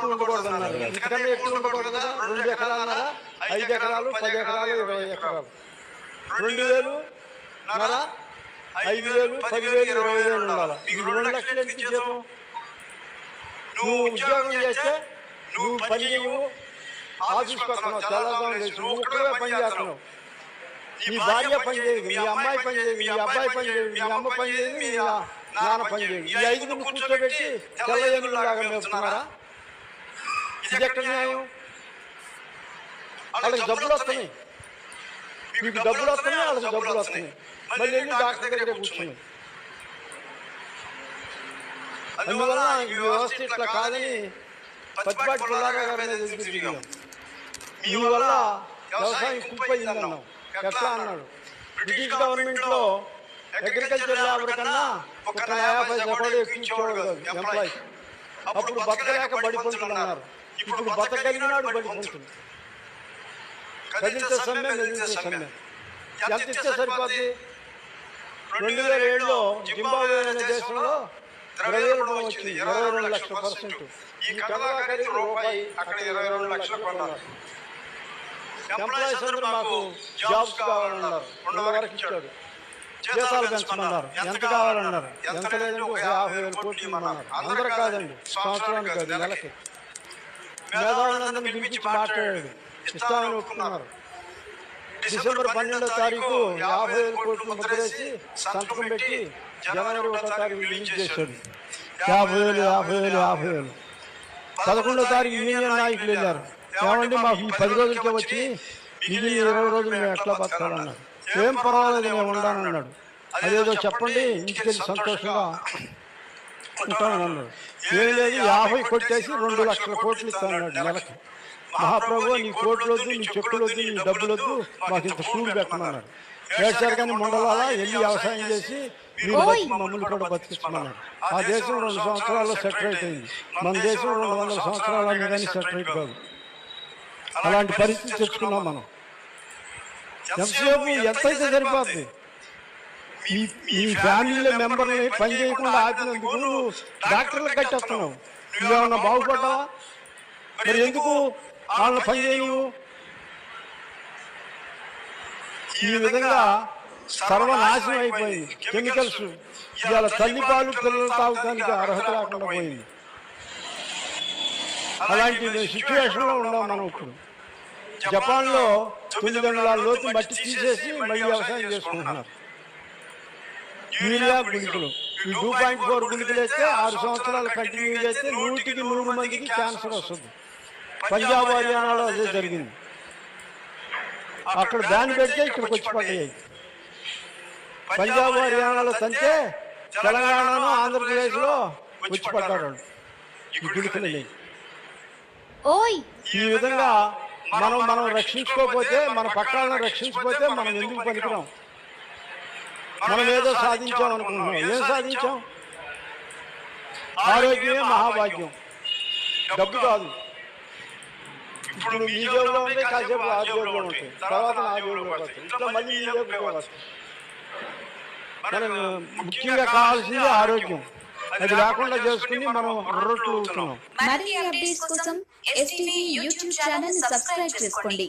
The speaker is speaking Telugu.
ఉండకూడదు అన్నారు ఎక్కువ ఉండకూడదు కదా రెండు ఎకరాలు ఐదు ఎకరాలు పది ఎకరాలు ఇరవై ఎకరాలు రెండు వేలు నర ఐదు వేలు పదివేలు ఇరవై వేలు ఉండాలి ఈ రెండు లక్షలు ఎంత జీతం నువ్వు ఉద్యోగం చేస్తే నువ్వు పని చేయవు ఆఫీస్ పక్కన తెల్లదాం నువ్వు ఒక్కడే పని చేస్తున్నావు నీ భార్య పని చేయదు మీ అమ్మాయి పని చేయదు మీ అబ్బాయి పని చేయదు మీ అమ్మ పని చేయదు నీ నాన్న పని ఈ ఐదుగురు కూర్చోబెట్టి తెల్ల ఏనుగులు లాగా మేపుతున్నారా? ఇది ఎక్కడ న్యాయం? వాళ్ళకి డబ్బులు వస్తున్నాయి. మీకు డబ్బులు వస్తున్నాయి వాళ్ళకి డబ్బులు వస్తున్నాయి. మళ్ళీ వెళ్ళి డాక్టర్ దగ్గర కూర్చున్నాయి అందువల్ల ఈ వ్యవస్థ ఇట్లా కాదని పచ్చిపాటి పుల్లారా గారి మీద ఎదురు మీ వల్ల వ్యవసాయం కుప్పయింది అన్నాం ఎట్లా అన్నాడు? బ్రిటిష్ గవర్నమెంట్లో అగ్రికల్చర్ లేబర్ కన్నా ఒక పైసా కూడా కాదు ఎంప్లాయీ. అప్పుడు బతకలేక బడి పొందుతుంది అన్నారు ఇప్పుడు బతకలిగినాడు బడి పొందుతుంది కదిలితే సమ్మె మెదిలితే సమ్మె. ఎంత ఇస్తే సరిపోద్ది? రెండు వేల ఏడులో జింబాబే అనే దేశంలో ద్రవ్యోల్బణం వచ్చింది. ఇరవై రెండు లక్షల పర్సెంట్. ఈ ఖరీదు రూపాయి అక్కడ ఇరవై రెండు లక్షలు కొన్నారు ఎంప్లాయీస్ అందరూ మాకు జాబ్స్ కావాలన్నారు. రెండు వరకు ఇచ్చాడు. జీతాలు పెంచమన్నారు. ఎంత కావాలన్నారు? ఎంత లేదంటే ఒక యాభై వేల కోట్లు ఇమ్మన్నారు. అందరూ కాదండి. సంవత్సరానికి కాదు నెలకి. మేధావులందరినీ పిలిపించి మాట్లాడాడు ఇస్తామని ఒప్పుకున్నారు. డిసెంబర్ పన్నెండో తారీఖు యాభై వేల కోట్లు ముద్రేసి సంతకం పెట్టి జనవరి ఒకటో తారీఖు రిలీజ్ చేశాడు యాభై వేలు యాభై వేలు యాభై వేలు. పదకొండో తారీఖు యూనియన్ నాయకులు వెళ్ళారు. ఏమండి మాకు ఈ పది రోజులకే వచ్చి ఇది ఇరవై రోజులు మేము ఎట్లా బతకాలన్నారు? ఏం పర్వాలేదు మేము ఉండాలన్నాడు అదేదో చెప్పండి ఇంటికి సంతోషంగా ఉంటానని అన్నాడు. ఏం లేదు యాభై కొట్టేసి రెండు లక్షల కోట్లు ఇస్తానన్నాడు నెలకి. మహాప్రభు నీ కోట్లు వద్దు నీ చెక్కులు వద్దు నీ డబ్బులు వద్దు మాకు ఇంత సూడు పెట్టమన్నాడు. ఏడ్చారు కానీ ముండలాలా వెళ్ళి వ్యవసాయం చేసి మీరు మమ్మల్ని కూడా బతికించమన్నాడు ఆ దేశం రెండు సంవత్సరాల్లో సెటరేట్ అయింది మన దేశం రెండు వందల సంవత్సరాలు కానీ సెటరేట్ కాదు అలాంటి పరిస్థితి తెచ్చుకున్నాం మనం ఎంతసేపు ఎంతైతే సరిపోద్ది? మీ మీ ఫ్యామిలీలో మెంబర్ని పని చేయకుండా ఆపినందుకు నువ్వు డాక్టర్లకు కట్టేస్తున్నావు నువ్వేమన్నా బాగుపడ్డావా? మరి ఎందుకు వాళ్ళని పని చేయవు ఈ విధంగా సర్వనాశనం అయిపోయింది. కెమికల్స్ ఇవాళ తల్లిపాలు పిల్లలు తాగడానికి అర్హత లేకుండా పోయింది. అలాంటి సిచ్యువేషన్లో ఉన్నాం మనం ఇప్పుడు. జపాన్లో తొమ్మిది వందల లోతు మట్టి తీసేసి మళ్ళీ వ్యవసాయం చేసుకుంటున్నారు. యూరియా గుళికలు ఈ టూ పాయింట్ ఫోర్ గుళికలు వేస్తే ఆరు సంవత్సరాలు కంటిన్యూ చేస్తే నూటికి నూరు మందికి క్యాన్సర్ వస్తుంది. పంజాబ్ హర్యానాలో అదే జరిగింది. అక్కడ బ్యాన్ పెడితే ఇక్కడికి వచ్చి పడ్డాయి పంజాబ్ హర్యానాలో తంతే తెలంగాణను ఆంధ్రప్రదేశ్లో వచ్చి పడ్డాడు వాడు. ఈ గుళికలు ఓయ్! ఈ విధంగా మనం మనం రక్షించుకోకపోతే మన పక్కలను రక్షించకపోతే మనం ఎందుకు పనికిరాం? మనం ఏదో సాధించాం అనుకుంటున్నాం. ఏం సాధించాం. ఆరోగ్యమే మహాభాగ్యం. డబ్బు కాదు. ఇప్పుడు మీ జేబులో ఉంటే కాసేపు ఆ జేబులో ఉంటాయి తర్వాత నా జేబులో ఇట్లా మళ్ళీ ఈ జేబులో మనం ముఖ్యంగా కావాల్సింది ఆరోగ్యం. అది లేకుండా చేసుకుని మనం రొట్లు మరిన్ని అప్డేట్స్ కోసం ఎస్టీవీ యూట్యూబ్ ఛానల్ సబ్స్క్రైబ్ చేసుకోండి.